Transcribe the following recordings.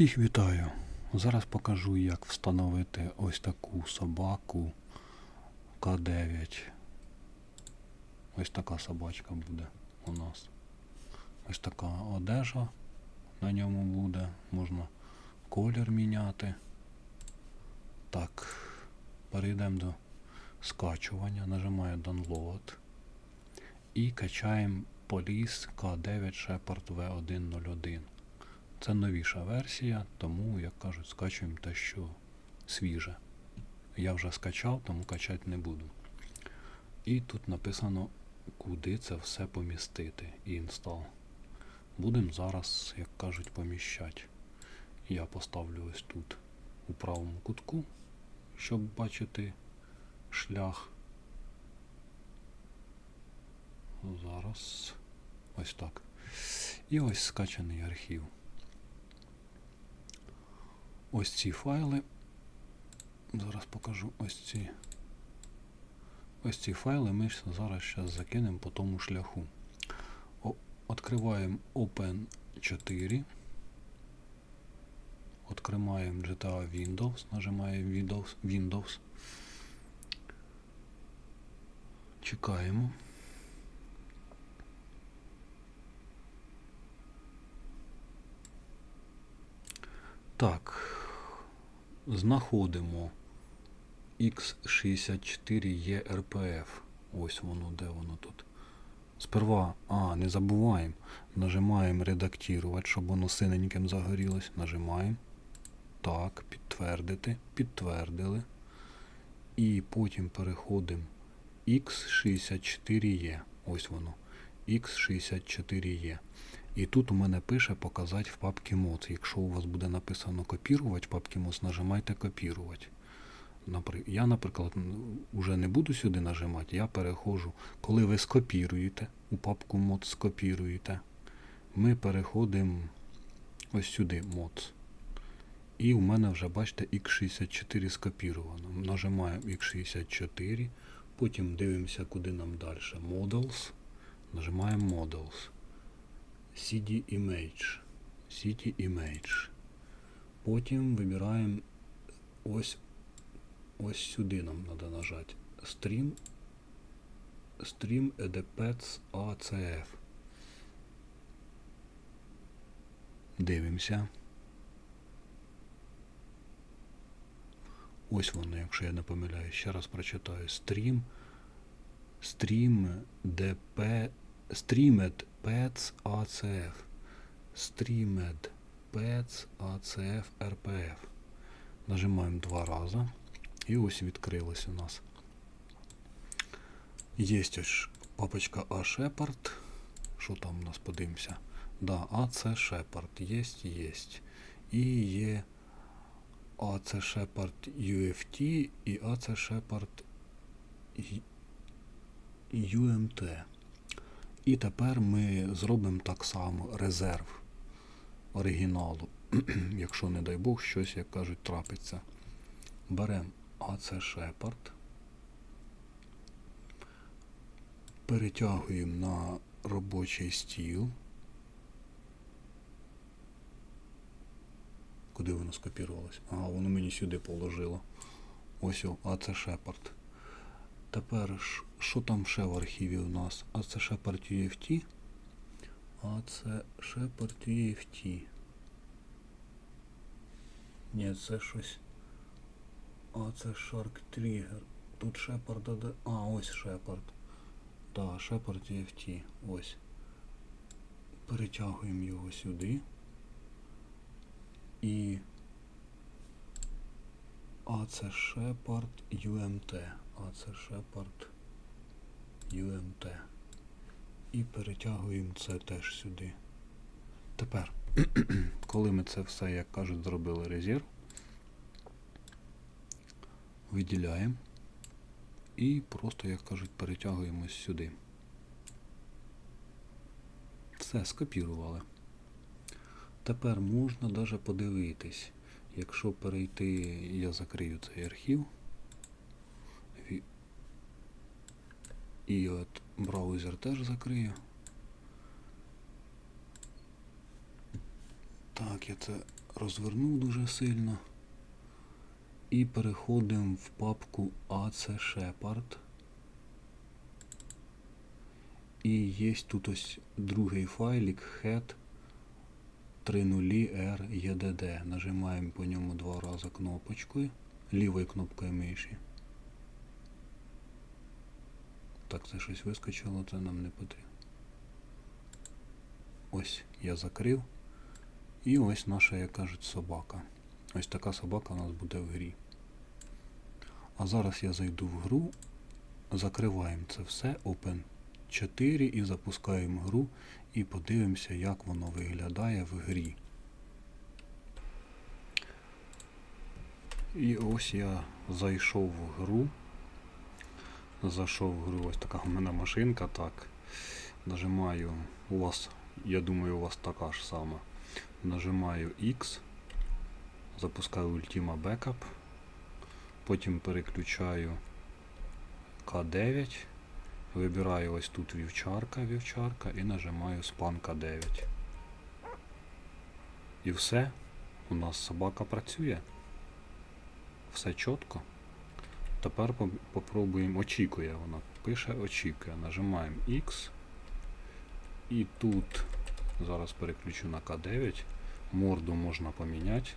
Всіх вітаю. Зараз покажу, як встановити ось таку собаку К9. Ось така собачка буде у нас. Ось така одежа на ньому буде. Можна колір міняти. Так, перейдемо до скачування. Нажимаю Download. І качаємо Police K9 Shepard V101. Це новіша версія, тому, як кажуть, скачуємо те, що свіже. Я вже скачав, тому качати не буду. І тут написано, куди це все помістити. Install. Будемо зараз, як кажуть, поміщати. Я поставлю ось тут у правому кутку, щоб бачити шлях. Зараз ось так. І ось скачаний архів. Ось ці файли. Зараз покажу ось ці. Ось ці файли ми зараз зараз закинемо по тому шляху. О, Откриваємо Open 4. Откриваємо GTA Windows, нажимаємо Windows, Windows. Чекаємо. Так, знаходимо X64ERPF. Ось воно, де воно тут. Сперва, а, не забуваємо. Нажимаємо редактувати, щоб воно синеньким загорілось. Нажимаємо. Так, підтвердити. Підтвердили. І потім переходимо X64E. Ось воно. X64E. І тут у мене пише показати в папці MOD. Якщо у вас буде написано копірувати в папці MOD, нажимайте копірувати. Я, наприклад, вже не буду сюди нажимати, я переходжу. Коли ви скопіруєте, у папку MOD скопіруєте, ми переходимо ось сюди MOD. І у мене вже, бачите, X64 скопіровано. Нажимаємо X64, потім дивимося, куди нам далі. Models. Нажимаємо Models. CD Image. CD Image. Потім вибираємо ось ось сюди нам треба нажати. Stream Stream EDPETS ACF. Дивимося. Ось воно, якщо я не помиляюсь. Ще раз прочитаю. Stream Stream DP Streamed Pets ACF. Streamed Pets ACF RPF. Нажимаємо два рази. І ось відкрилось у нас. Є ось папочка A Shepard. Що там у нас подивимося? Да, AC Shepard. Є, є. І є AC Shepard UFT і AC Shepard UMT. І тепер ми зробимо так само резерв оригіналу. Якщо, не дай Бог, щось, як кажуть, трапиться. Беремо AC Shepard. Перетягуємо на робочий стіл. Куди воно скопірувалось? Ага, воно мені сюди положило. Ось о, AC Shepard. Тепер що там ще в архіві у нас? А це Shepard UFT. А це Shepard UFT. Ні, це щось. А це Shark Trigger. Тут Shepard. де- А, ось Shepard. Так, Shepard UFT. Ось. Перетягуємо його сюди. І. А це Shepard UMT. А це Shepard UMT. І перетягуємо це теж сюди. Тепер, коли ми це все, як кажуть, зробили резерв, виділяємо і просто, як кажуть, перетягуємо сюди. Все, скопірували. Тепер можна навіть подивитись, якщо перейти, я закрию цей архів. І от браузер теж закрию. Так, я це розвернув дуже сильно. І переходимо в папку AC Shepard. І є тут ось другий файлик head 30 REDD. Нажимаємо по ньому два рази кнопочкою, лівою кнопкою миші. Так, це щось вискочило, це нам не потрібно. Ось я закрив. І ось наша, як кажуть, собака. Ось така собака у нас буде в грі. А зараз я зайду в гру, закриваємо це все, Open 4 і запускаємо гру і подивимося, як воно виглядає в грі. І ось я зайшов в гру. Зайшов в гру, ось така у мене машинка, так. Нажимаю, у вас, я думаю, у вас така ж сама. Нажимаю X, запускаю Ultima Backup, потім переключаю K9, вибираю ось тут вівчарка, вівчарка і нажимаю Span K9. І все, у нас собака працює. Все чітко. Тепер попробуємо, очікує вона. Пише очікує. Нажимаємо X. І тут зараз переключу на К9. Морду можна поміняти.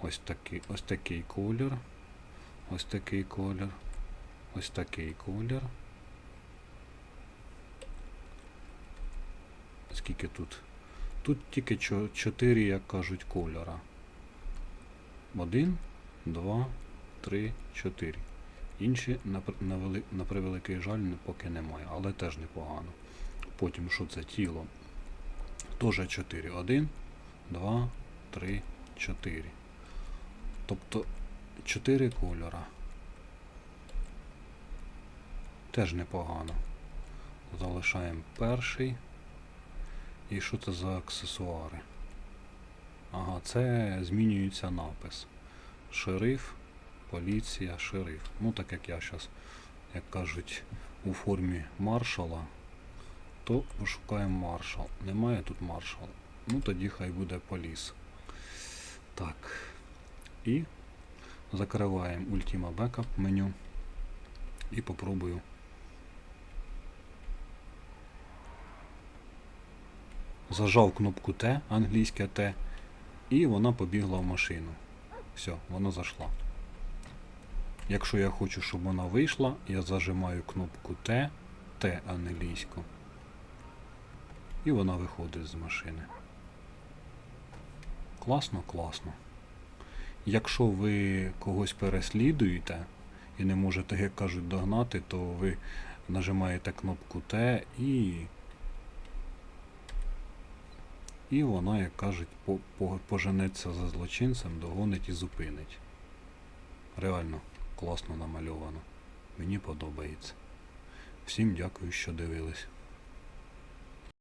Ось такий, ось такий колір. Ось такий колір. Ось такий колір. Скільки тут? Тут тільки 4, як кажуть, кольора. Один, два, три, чотири. Інші, на, пр- на, вели- на превеликий жаль, поки немає, але теж непогано. Потім, що це тіло? Теж 4. 1, 2, 3, 4. Тобто 4 кольора. Теж непогано. Залишаємо перший. І що це за аксесуари? Ага, це змінюється напис. Шериф, поліція, шериф. Ну так як я зараз, як кажуть, у формі маршала, то пошукаємо маршал. Немає тут маршал. Ну тоді хай буде поліс. Так. І закриваємо Ultima Backup меню. І попробую. Зажав кнопку Т, англійське Т, і вона побігла в машину. Все, вона зайшла. Якщо я хочу, щоб вона вийшла, я зажимаю кнопку Т, Т англійську. І вона виходить з машини. Класно, класно. Якщо ви когось переслідуєте і не можете, як кажуть, догнати, то ви нажимаєте кнопку Т і. І вона, як кажуть, по- по- поженеться за злочинцем, догонить і зупинить. Реально класно намальовано. Мені подобається. Всім дякую, що дивились.